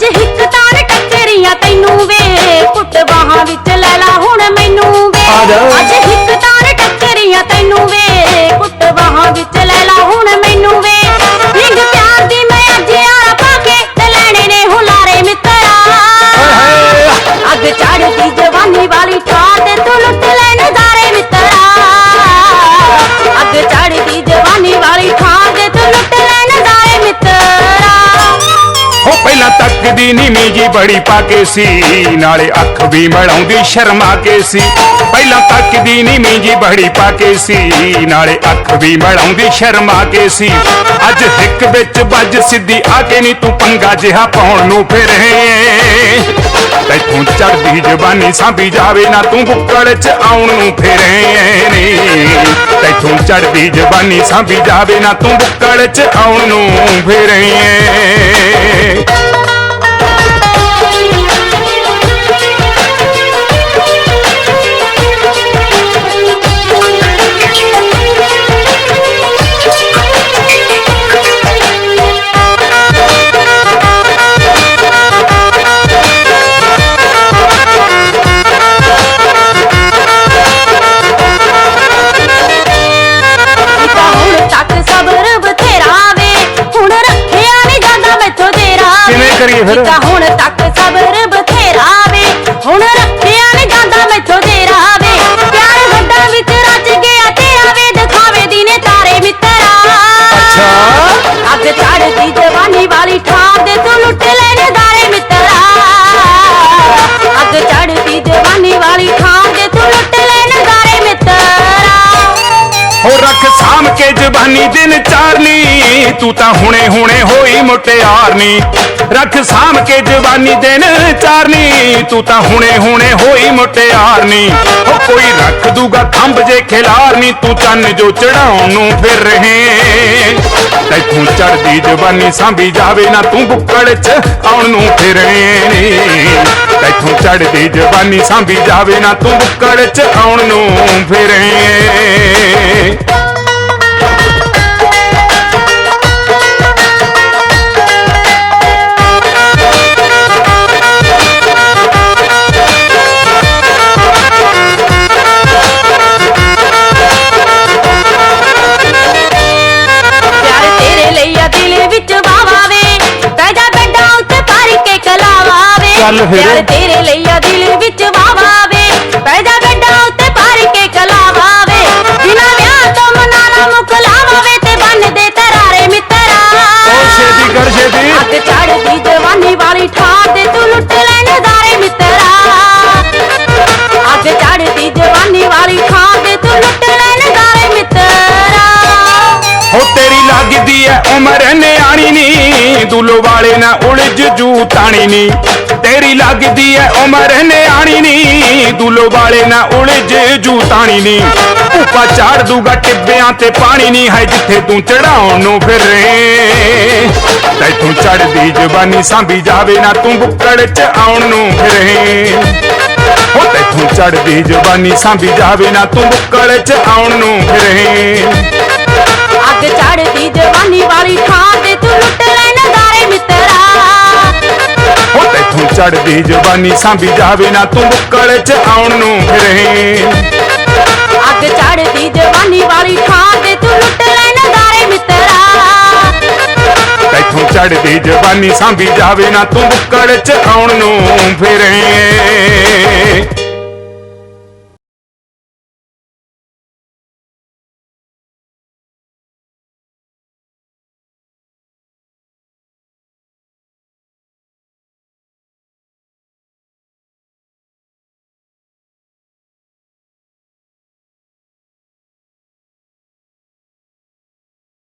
ਅੱਜ ਹਿੱਕ ਤਾਰ ਟੱਕਰੀਆਂ ਤੈਨੂੰ ਵੇ ਕੁੱਟ ਬਾਹਾਂ ਵਿੱਚ ਲੈ ਲਾ ਹੁਣ ਮੈਨੂੰ ਵੇ। ਅੱਜ ਪਹਿਲਾਂ ਨੀਵੀਂ ਜੀ ਬੜੀ ਪਾ ਕੇ ਸੀ। ਨਾਲੇ ਅੱਖ ਵੀ ਮਲਾਉਂਦੀ ਸ਼ਰਮਾ ਕੇ ਸੀ। ਪਹਿਲਾਂ ਤੱਕਦੀ ਨੀਵੀਂ ਜੀ ਬੜੀ ਪਾ ਕੇ ਸੀ। ਨਾਲੇ ਅੱਖ ਵੀ ਮਲਾਉਂਦੀ ਸ਼ਰਮਾ ਕੇ ਸੀ। ਅੱਜ ਹਿੱਕ ਵਿੱਚ ਵੱਜ ਸਿੱਧੀ ਆ ਕੇ ਨਹੀਂ ਤੂੰ ਪੰਗਾ ਜਿਹਾ ਪਾਉਣ ਨੂੰ ਫਿਰੇ ਤੈਥੋਂ ਚੜਦੀ ਜਬਾਨੀ ਸਾਂਭੀ ਜਾਵੇ ਨਾ ਤੂੰ ਬੁੱਕੜ ਚ ਆਉਣ ਨੂੰ ਫਿਰੇ ਨੀ ਤੈਥੋਂ ਚੜਦੀ ਜਵਾਨੀ ਸਾਂਭੀ ਜਾਵੇ ਨਾ ਤੂੰ ਬੁੱਕੜ ਚ ਆਉਣ ਨੂੰ ਫਿਰੇ ਕਰੀਏ ਫਿਰ? ਤਾਂ ਹੁਣ ਤੱਕ ਸਬਰ ਬਥੇਰਾ ਵੇ ਹੁਣ ਰੱਖਿਆ ਨਹੀਂ ਜਾਂਦਾ ਮੈਥੋਂ ਤੇਰਾ ਵੇ। ਪਿਆਰ ਹੱਡਾਂ ਵਿੱਚ ਰਚ ਗਿਆ ਤੇਰਾ ਵੇ ਦਿਖਾਵੇ ਦੀ ਨੇ ਤਾਰੇ ਮਿੱਤਰਾ। ਅੱਛਾ। ਅੱਗ ਚੜਦੀ ਜਵਾਨੀ ਵਾਲੀ ਠਾਹ ਦੇ ਤੂੰ ਲੁੱਟ ਲੈ ਨਜ਼ਾਰੇ ਮਿੱਤਰਾ। ਅੱਗ ਚੜਦੀ ਜਵਾਨੀ ਵਾਲੀ ਠਾਹ ਦੇ ਤੂੰ ਲੁੱਟ ਲੈ ਨਜ਼ਾਰੇ ਮਿੱਤਰਾ। ਹੋ ਰੱਖ ਸਾਮ ਕੇ ਜਵਾਨੀ ਦਿਨ ਚਾਰਨੀ। ਤੂੰ ਤਾਂ ਹੁਣੇ ਹੁਣੇ ਹੋਈ ਮੁਟਿਆਰਨੀ ਰੱਖ ਸਾਮ ਕੇ ਜਵਾਨੀ ਦਿਨ ਚਾਰਨੀ। ਤੂੰ ਤਾਂ ਹੁਣੇ ਹੁਣੇ ਹੋਈ ਮੁਟਿਆਰਨੀ ਹੋ ਕੋਈ ਰੱਖ ਦੂਗਾ ਖੰਭ ਜੇ ਖਿਲਾਰਨੀ। ਤੂੰ ਚੰਨ ਜੋ ਚੜਾਉਣ ਨੂੰ ਫਿਰ ਰਹੇ। ਤੈਥੋਂ ਚੜਦੀ ਜਵਾਨੀ ਸਾਂਭੀ ਜਾਵੇ ਨਾ ਤੂੰ ਬੁੱਕੜ ਚ ਆਉਣ ਨੂੰ ਫਿਰ ਨੀ ਤੈਥੋਂ ਚੜਦੀ ਜਵਾਨੀ ਸਾਂਭੀ ਜਾਵੇ ਨਾ ਤੂੰ ਬੁੱਕੜ ਚ ਆਉਣ ਨੂੰ ਫਿਰ ਪਿਆਰ ਚੱਲ ਫਿਰ। ਪਿਆਰ ਤੇਰੇ ਲਈ ਆ ਦਿਲ ਵਿੱਚ ਵਾਵਾ ਵੇ ਬਹਿ ਜਾ ਬੈਠਾ ਉੱਤੇ ਪਰ ਕੇ ਕਲਾਵਾ ਵੇ ਬਿਨਾ ਵਿਆਹ ਤੋਂ ਮਨਾਣਾ ਮੁਕਲਾਵਾ ਵੇ ਤੇ ਬੰਨ ਦੇ ਤਰਾਰੇ ਮਿੱਤਰਾ। ਉਹ ਛੇਤੀ ਕਰ ਛੇਤੀ। ਅੱਗ ਚੜਦੀ ਜਵਾਨੀ ਵਾਲੀ ਠਾਹ ਤੇ ਤੂੰ ਲੁੱਟ ਲੈ ਨਜ਼ਾਰੇ ਮਿੱਤਰਾ। ਅੱਗ ਚੜਦੀ ਜਵਾਨੀ ਵਾਲੀ ਠਾਹ ਤੇ ਤੂੰ ਲੁੱਟ ਲੈ ਨਜ਼ਾਰੇ ਮਿੱਤਰਾ। ਹੋ ਤੇਰੀ ਲੱਗਦੀ ਐ ਉਮਰ ਨਿਆਣੀ ਨੀ। ਦੁੱਲੋ ਵਾਲੇ ਨਾ ਉਲਝ ਜੂ ਤਾਣੀ ਨੀ। ਤੇਰੀ ਲੱਗਦੀ ਐ, ਉਮਰ ਨਿਆਣੀ ਨੀ। ਦੁੱਲੋ ਵਾਲੇ ਨਾ ਉਲਝ ਜੂ ਨੀ। ਭੂਪਾ ਚਾੜ ਦੂਗਾ ਟਿੱਬਿਆਂ ਤੇ ਪਾਣੀ ਨੀ। ਹੈ ਜਿੱਥੇ ਤੂੰ ਚੜਾਉਣ ਨੂੰ ਫਿਰੇ। ਤੈਥੋਂ ਚੜਦੀ ਜਵਾਨੀ ਸਾਂਭੀ ਜਾਵੇ ਨਾ ਤੂੰ ਬੁੱਕੜ ਚ ਆਉਣ ਨੂੰ ਫਿਰੇ। ਹੋ ਤੈਥੋਂ ਚੜਦੀ ਜਵਾਨੀ ਸਾਂਭੀ ਜਾਵੇ ਨਾ ਤੂੰ ਬੁੱਕੜ ਚ ਆਉਣ ਨੂੰ ਫਿਰੇ। ਅੱਗ ਚੜਦੀ ਜਵਾਨੀ ਵਾਲੀ ਥਾਂ ਚੜਦੀ ਜਵਾਨੀ ਸਾਂਭੀ ਜਾਵੇ ਨਾ ਤੂੰ ਬੁੱਕਲ ਚ ਆਉਣ ਨੂੰ ਫਿਰੇ। ਅੱਗ ਚੜਦੀ ਜਵਾਨੀ ਵਾਲੀ ਥਾਂ ਤੇ ਤੂੰ ਲੁੱਟ ਲੈ ਨਜ਼ਾਰੇ ਮਿੱਤਰਾ। ਤੈਥੋਂ ਚੜਦੀ ਜਵਾਨੀ ਸਾਂਭੀ ਜਾਵੇ ਨਾ ਤੂੰ ਬੁੱਕਲ ਚ ਆਉਣ ਨੂੰ ਫਿਰੇ।